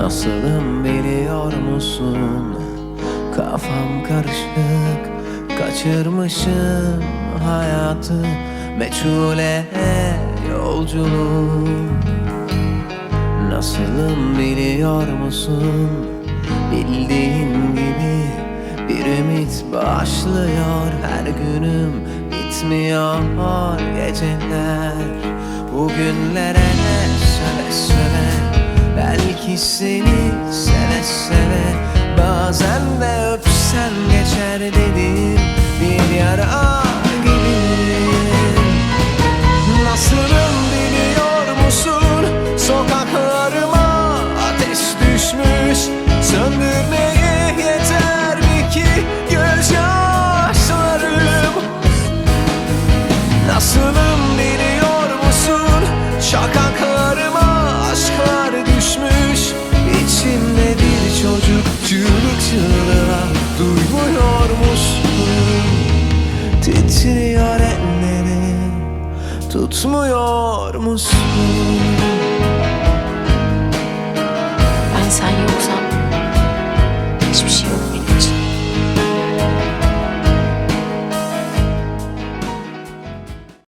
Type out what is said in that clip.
Nasılım biliyor musun? Kafam karışık Kaçırmışım hayatı Meçhule yolculuk Nasılım biliyor musun? Bildiğin gibi bir ümit başlıyor her günüm Bitmiyor geceler Bugünlere seve seve Belki seni seve seve Bazen de öpsen geçer dedim. Bir yara Tutmuyor musun?